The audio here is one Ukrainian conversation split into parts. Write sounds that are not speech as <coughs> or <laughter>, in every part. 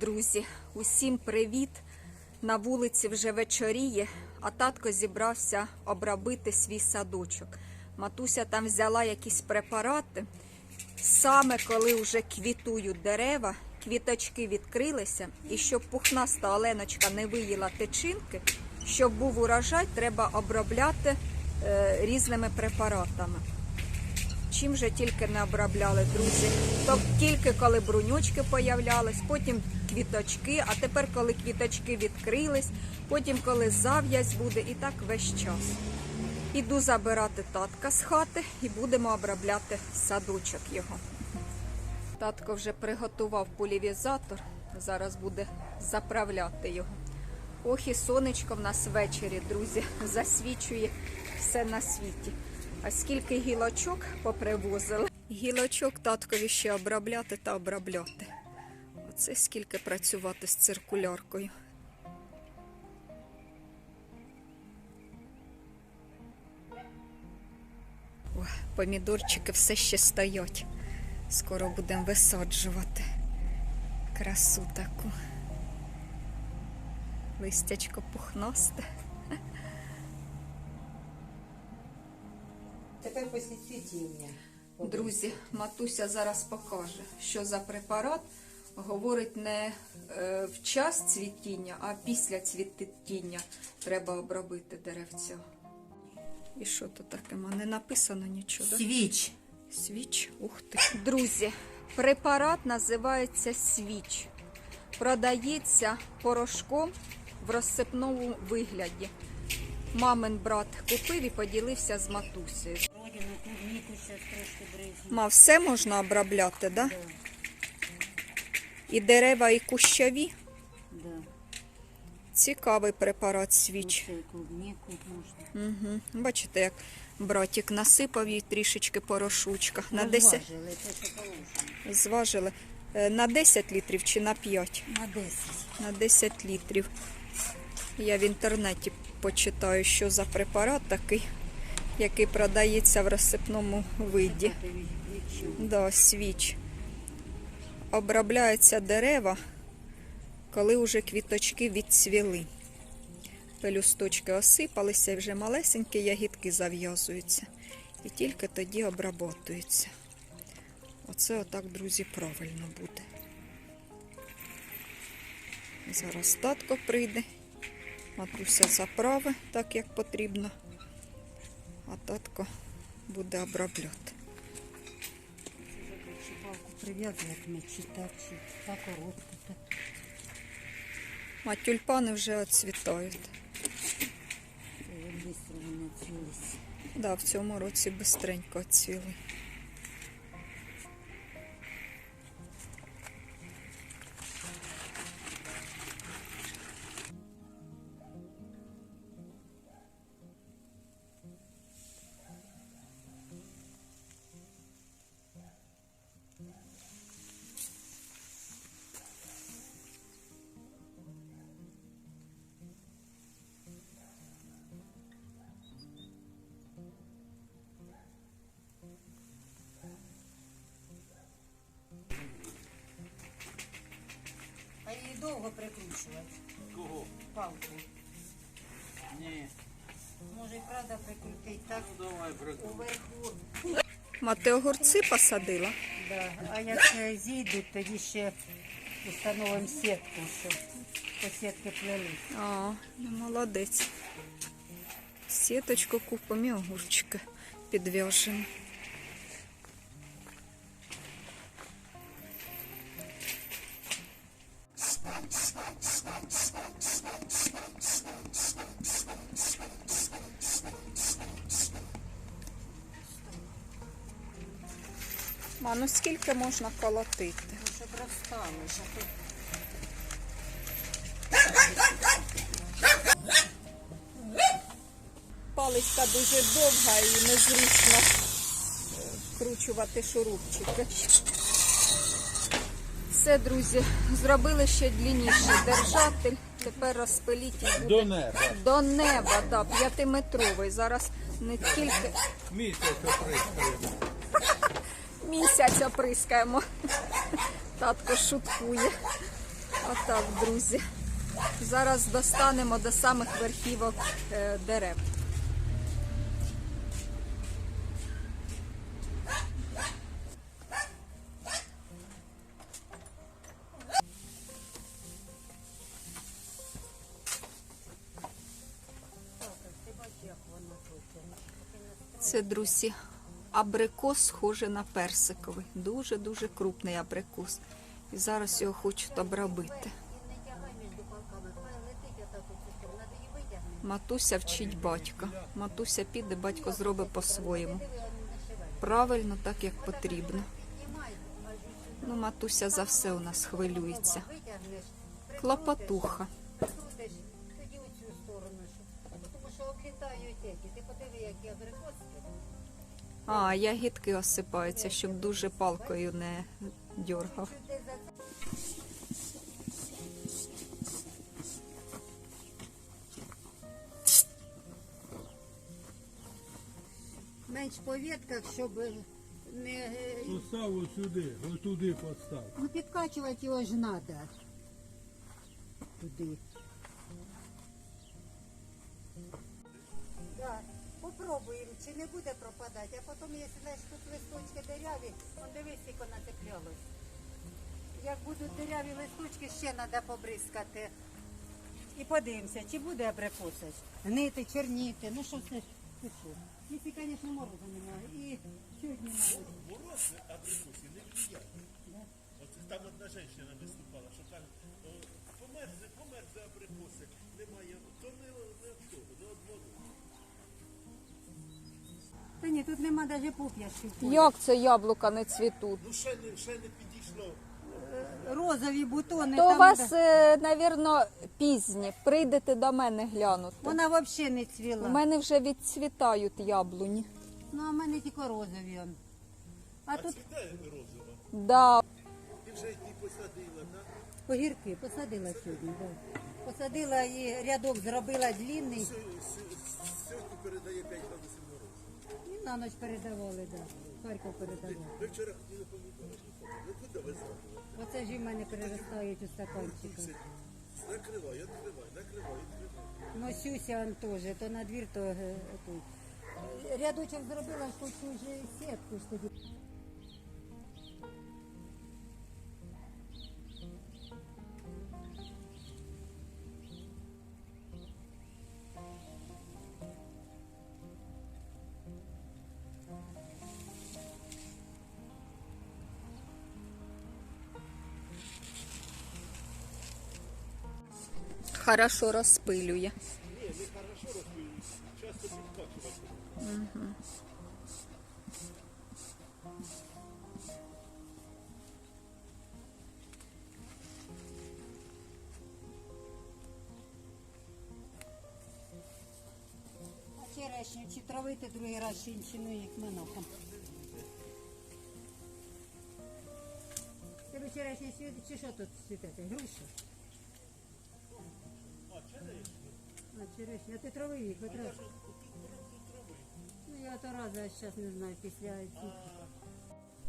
Друзі, усім привіт! На вулиці вже вечоріє, а татко зібрався обробити свій садочок. Матуся там взяла якісь препарати. Саме коли вже квітують дерева, квіточки відкрилися, і щоб пухнаста оленочка не виїла тичинки, щоб був урожай, треба обробляти е, різними препаратами. Чим же тільки не обробляли, друзі. Тобто тільки коли брунючки появлялись, потім квіточки, а тепер, коли квіточки відкрились, потім, коли зав'язь буде, і так весь час. Іду забирати татка з хати і будемо обробляти садочок його. Татко вже приготував полівізатор, зараз буде заправляти його. Ох, і сонечко в нас ввечері, друзі, засвічує все на світі. А скільки гілочок попривозили. Гілочок таткові ще обробляти та обробляти. Оце скільки працювати з циркуляркою. О, помідорчики все ще стоять. Скоро будемо висаджувати. Красу таку. Листячко пухнасте. Тепер після цвітіння. Друзі, матуся зараз покаже, що за препарат говорить не е, в час цвітіння, а після цвітіння треба обробити деревця. І що то таке? Не написано нічого. Да? Свіч. Свіч. Ух ти. <coughs> Друзі, препарат називається свіч. Продається порошком в розсипному вигляді. Мамин брат купив і поділився з матусею. Бризну. Ма, все можна обробляти, да? І дерева, і кущові. Да. Цікавий препарат свіч. Оце клубніку можна. Угу. Бачите, як братик насипав їй трішечки порошучка. На 10... Розважили, те, що положено. Зважили. Е, На 10 літрів чи на 5? На 10. На 10 літрів. Я в інтернеті почитаю, що за препарат такий, який продається в розсипному виді. Ти відчув. Да, свіч. Обробляються дерева, коли вже квіточки відцвіли. Пелюсточки осипалися вже малесенькі ягідки зав'язуються. І тільки тоді обработуються. Оце отак, друзі, правильно буде. Зараз татко прийде, матуся заправи так, як потрібно, а татко буде обробляти. Палку прив'язувати ми, так, так коротко. Так. А тюльпани вже оцвітають. Так. Да, в цьому році бистренько оцвіли. Прикручувати? Кого? Палку. Ні. Може і правда прикрутити так Ну давай прикрути. уверху. Ма, огурці посадила? Да. А як е, зійдуть, тоді ще установимо сітку, щоб по сітки плели. А, ну молодець. Сіточку купимо і огурчики підв'яжемо. Ма, ну скільки можна колотити? Щоб розстали, щоб тут Паличка дуже довга і незручно вкручувати шурупчики. Все, друзі, зробили ще длинніший держатель. Тепер розпиліть і буде До неба. до неба, да, п'ятиметровий. Зараз не тільки Місяць оприскуємо. Місяць оприскаємо. Татко шуткує. Отак, друзі. Зараз достанемо до самих верхівок е, дерев. Це, друзі, абрикос схоже на персиковий. Дуже-дуже крупний абрикос. І зараз його хочуть обробити. Матуся вчить батька. Матуся піде, батько зробить по-своєму. Правильно, так як потрібно. Ну, матуся за все у нас хвилюється. Клопотуха. Тоді у цю сторону. Тому що облітають. Ти подиви, які абрикоски. А, ягідки осипаються, щоб дуже палкою не дьоргав. Менш по ветках, щоб не... Постав ось сюди, ось туди постав. Ну, підкачувати його ж треба. Туди. Да. Попробуємо, чи не буде пропадати, а потім, якщо тут листочки дереві, он дивись, як вона цеплялась. Як будуть дереві листочки, ще треба побризкати. І подивимося, чи буде абрикосить. Гнити, чорніти, ну що це? Що? Якщо, звісно, морозу немає. І сьогодні мабуть. Мороз абрикосі не влияє. От там одна жінка виступала, що каже, «О, померзли, померзли абрикоси, немає, то не, того, не води. Та ні, тут нема навіть пуп'яшки. Як це яблука не цвітуть? Ну ще не, ще не підійшло. Розові бутони. То у там, вас, де- е, навірно, пізні. Прийдете до мене глянути. Вона взагалі не цвіла. У мене вже відцвітають яблуні. Ну, а в мене тільки розові. он. А тут Цвіте розова. Да. Ти вже її посадила, так? огірки посадила сьогодні. Да. Посадила і рядок зробила длинний. Сьогодні передає 5 градусів морозу. І на ніч передавали, да. Харків передавали. Ви вчора хотіли помідори. Ну куди ви зробили? Оце ж і в мене переростають у стаканчиках. Накривай, відкривай, накривай, відкривай. Носюся он теж, то на двір, то е, тут. Рядочок зробила, хочу вже сітку ж тоді. Хорошо розпилює. Часто підкачувати. Черешню чи травити другий раз шинчину, як монахом. Тебе черешня чи що тут світити? Груша? Черешня. А ти трави їх, витрав. Ну, я то раз, а зараз не знаю, після цих.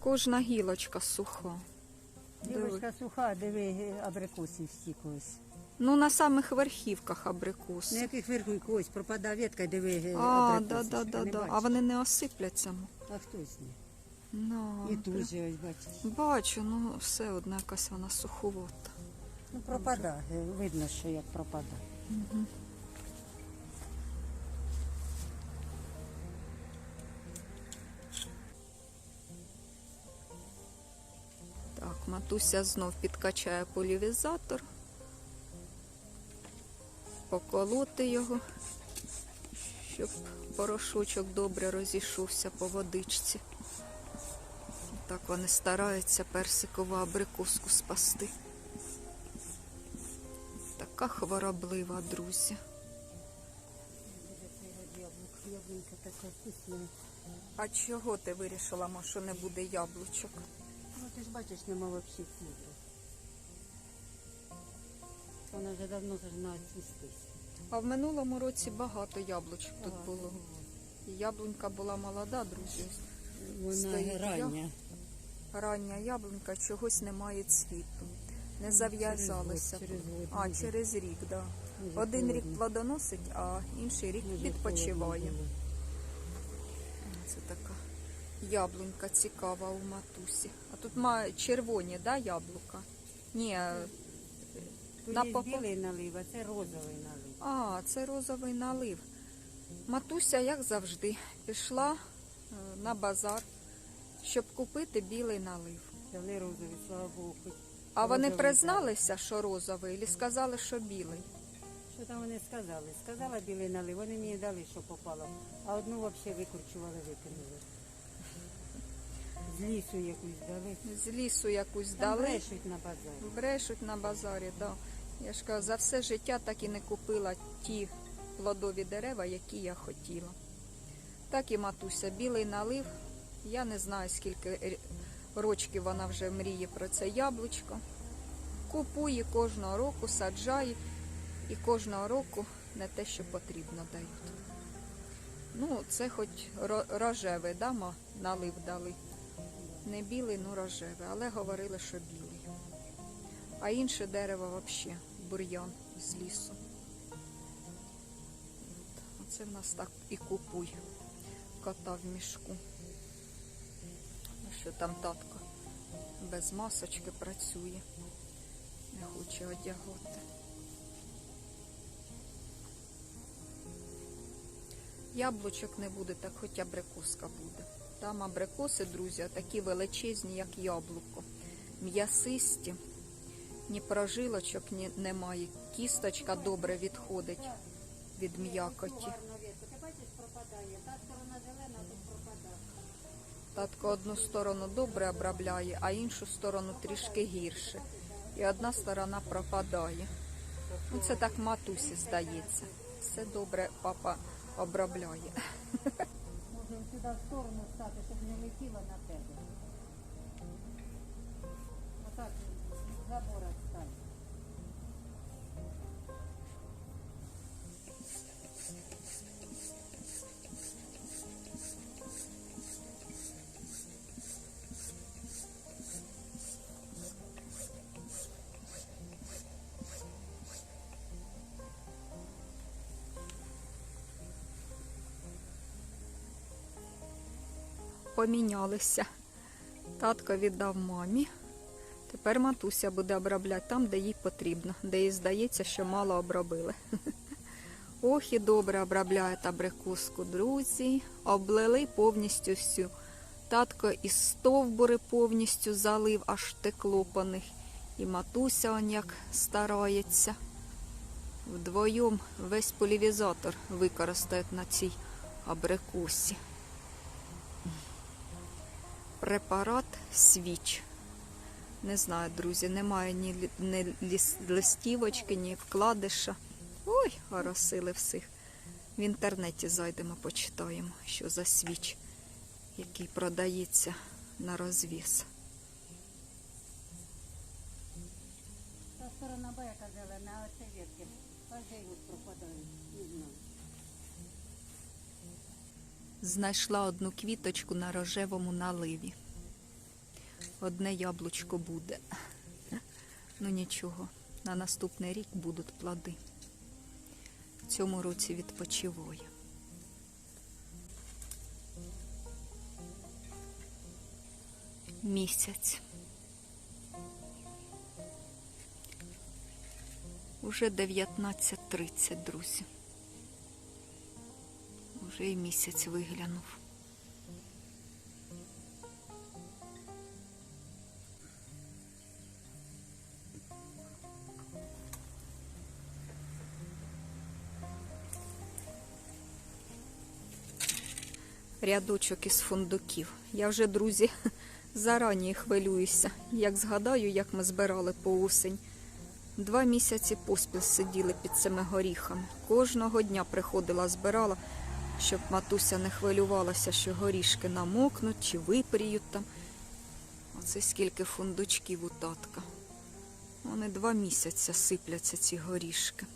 Кожна гілочка суха. Дівочка суха, диви, абрикосів стікось. Ну, на самих верхівках абрикос. На яких верху ось пропадає ветка, диви, А, да, да, да, да. А вони не осипляться. А хто з ним? Ну, І тут же ось бачиш. бачу, ну все одна якась вона суховата. Ну пропадає, видно, що як пропадає. Так, матуся знов підкачає полівізатор. Поколоти його, щоб порошочок добре розійшовся по водичці. Так вони стараються персикову абрикоску спасти. Така хвороблива, друзі. А чого ти вирішила, що не буде яблучок? Ну ти ж бачиш, нема взагалі цвіту. Вона вже давно должна цвістись. А в минулому році багато яблучок тут було. І яблунька була молода, друзі. Вона Стоїть рання. Рання яблунька чогось немає цвіту. Не зав'язалися. Через год, А, через рік, так. Да. Один рік холодно. плодоносить, а інший рік Дуже відпочиває. холодно було. Це така яблунька цікава у матусі. А тут має червоні, да, яблука? Ні, е, Тут На є попо- білий налив, а це розовий налив. а, це розовий налив. Матуся, як завжди, пішла е, на базар, щоб купити білий налив. Взяли розовий, слава Богу, хоч. А вони розовий призналися, що розовий, і сказали, що білий. Що там вони сказали? Сказала білий налив, вони мені дали, що попало. А одну взагалі викручували, викинули. З лісу якусь дали. З лісу якусь Там дали. брешуть на базарі. Брешуть на базарі, да. Я ж кажу, за все життя так і не купила ті плодові дерева, які я хотіла. Так і матуся, білий налив. Я не знаю, скільки рочків вона вже мріє про це яблучко. Купує кожного року, саджає і кожного року не те, що потрібно дають. Ну, це хоч ро- рожевий, да, ма, налив дали. Не білий, ну рожевий, але говорили, що білий. А інше дерево взагалі бур'ян з лісу. Оце в нас так і купуй кота в мішку. Ну що там татко без масочки працює, не хоче одягати. Яблучок не буде, так хоч абрикоска буде. Там абрикоси, друзі, такі величезні, як яблуко. М'ясисті, ні прожилочок ні, немає. Кісточка добре відходить від м'якоті. Татко одну сторону добре обробляє, а іншу сторону трішки гірше. І одна сторона пропадає. Ну, це так матусі здається. Все добре папа обробляє. <laughs> Сюди в сторону стати, щоб не летіло на тебе. Отак забора Помінялися. Татко віддав мамі. Тепер матуся буде обробляти там, де їй потрібно, де їй здається, що мало обробили. <laughs> Ох, і добре обробляє абрикоску, друзі. Облили повністю всю. Татко і стовбури повністю залив, аж текло по них. І матуся он як старається. Вдвоєм весь полівізатор використають на цій абрикосі. Препарат свіч. Не знаю, друзі, немає ні, ні ліс- листівочки, ні вкладиша. Ой, оросили всіх. В інтернеті зайдемо, почитаємо, що за свіч, який продається на розвіз. Та сторона баяка зелена, а оце ветки. Кожен пропадають. Не знаю. Знайшла одну квіточку на рожевому наливі. Одне яблучко буде. Ну нічого, на наступний рік будуть плоди. В цьому році відпочиває. Місяць. Уже 19.30, друзі. Уже і місяць виглянув. Рядочок із фундуків. Я вже, друзі, <laughs> зарані хвилююся. Як згадаю, як ми збирали по осень. Два місяці поспіль сиділи під цими горіхами. Кожного дня приходила, збирала, щоб матуся не хвилювалася, що горішки намокнуть чи випріють там. Оце скільки фундучків у татка. Вони два місяці сипляться ці горішки.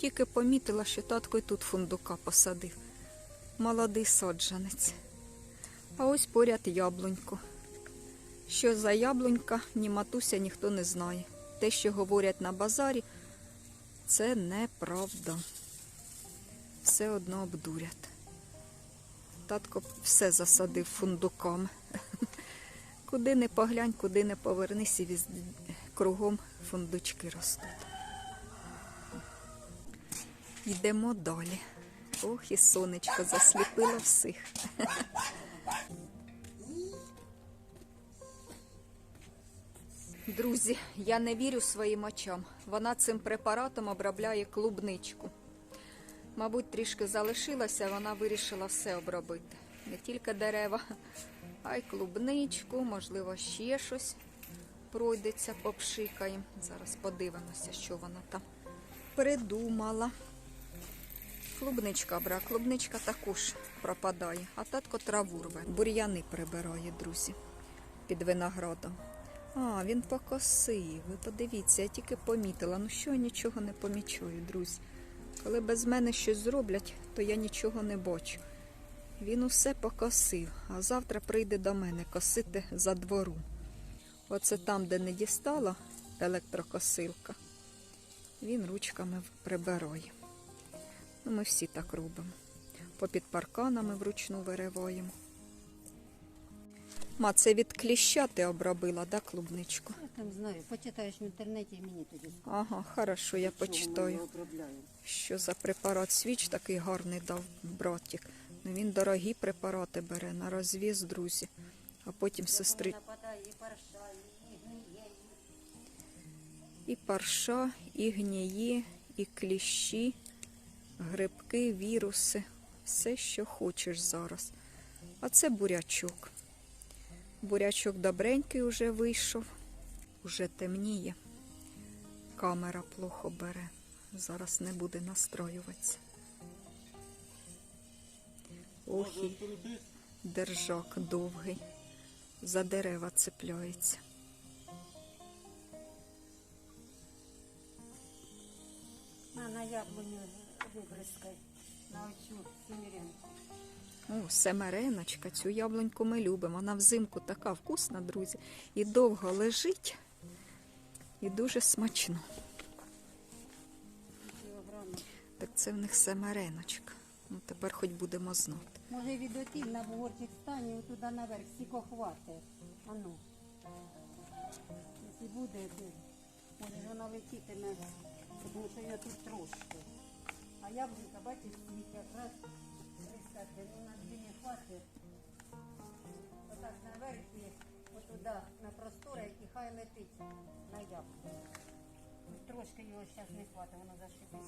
Тільки помітила, що татко й тут фундука посадив. Молодий саджанець. А ось поряд яблунько. Що за яблунька, ні матуся ніхто не знає. Те, що говорять на базарі, це неправда. Все одно обдурять. Татко все засадив фундуками. Куди не поглянь, куди не повернись, і кругом фундучки ростуть. Йдемо далі. Ох, і сонечко засліпило всіх. Друзі, я не вірю своїм очам. Вона цим препаратом обробляє клубничку. Мабуть, трішки залишилося, вона вирішила все обробити. Не тільки дерева, а й клубничку, можливо, ще щось пройдеться, попшикаємо. Зараз подивимося, що вона там придумала. Клубничка бра, клубничка також пропадає, а татко траву рве. Бур'яни прибирає, друзі, під виноградом. А, він покосив. Ви подивіться, я тільки помітила. Ну що я нічого не помічаю, друзі. Коли без мене щось зроблять, то я нічого не бачу. Він усе покосив, а завтра прийде до мене косити за двору. Оце там, де не дістала електрокосилка, він ручками прибирає. Ну, ми всі так робимо. Попід парканами вручну вириваємо. Ма, це від кліща ти обробила, да, клубничку? Я там знаю, почитаєш в інтернеті і мені тоді. Ага, хорошо, я почитаю. Що за препарат свіч такий гарний дав братик. Ну він дорогі препарати бере на розвіз, друзі. А потім сестри і парша, і гніє, і кліщі, грибки, віруси. Все, що хочеш зараз. А це бурячок. Бурячок добренький уже вийшов, уже темніє. Камера плохо бере. Зараз не буде настроюватися. Ох, і держак довгий. За дерева цепляється. А на на оцю. О, семереночка, цю яблуньку ми любимо. Вона взимку така вкусна, друзі. І довго лежить, і дуже смачно. Так це в них семереночка. Ну, тепер хоч будемо знати. Може від отів на бугорчик стані, отуди наверх, сіко хватить. А ну. Якщо буде, може вона летітиме, тому що я тут трошки. А яблунька, бачиш, світ якраз прискати, ну на дві не хватить. Отак наверх і отуди на простори, і хай летить на яблуню. Трошки його зараз не хватить, воно зашипить.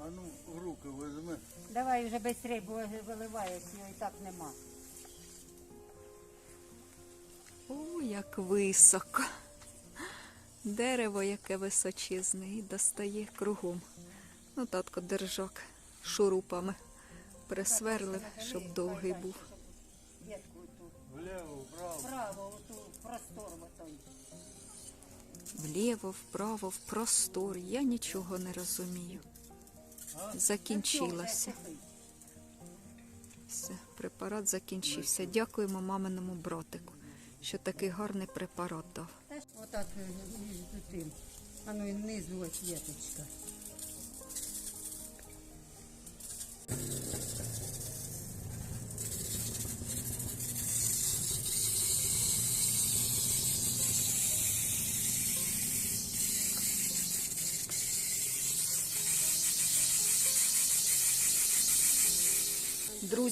А ну, в руки візьми. Давай вже швидше, бо виливається, його і так нема. Як високо. Дерево яке височезне і достає кругом. Ну, татко держак шурупами присверлив, щоб довгий був. Вліво, вправо. Право, простор. Вліво, вправо, в простор. Я нічого не розумію. Закінчилося. Все, препарат закінчився. Дякуємо маминому братику, що такий гарний препарат дав. Отак е, між тим. А ну і внизу ось веточка.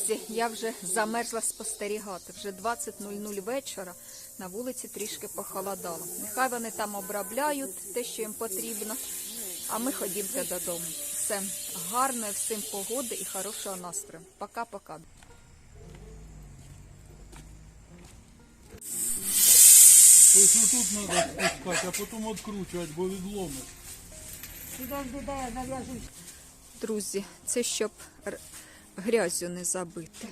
Друзі, я вже замерзла спостерігати. Вже 20.00 вечора на вулиці трішки похолодало. Нехай вони там обробляють те, що їм потрібно. А ми ходімте додому. Все гарної всім погоди і хорошого настрою. Пока-пока. Ось отут треба спускати, а потім відкручувати, бо я. Друзі, це щоб грязю не забити.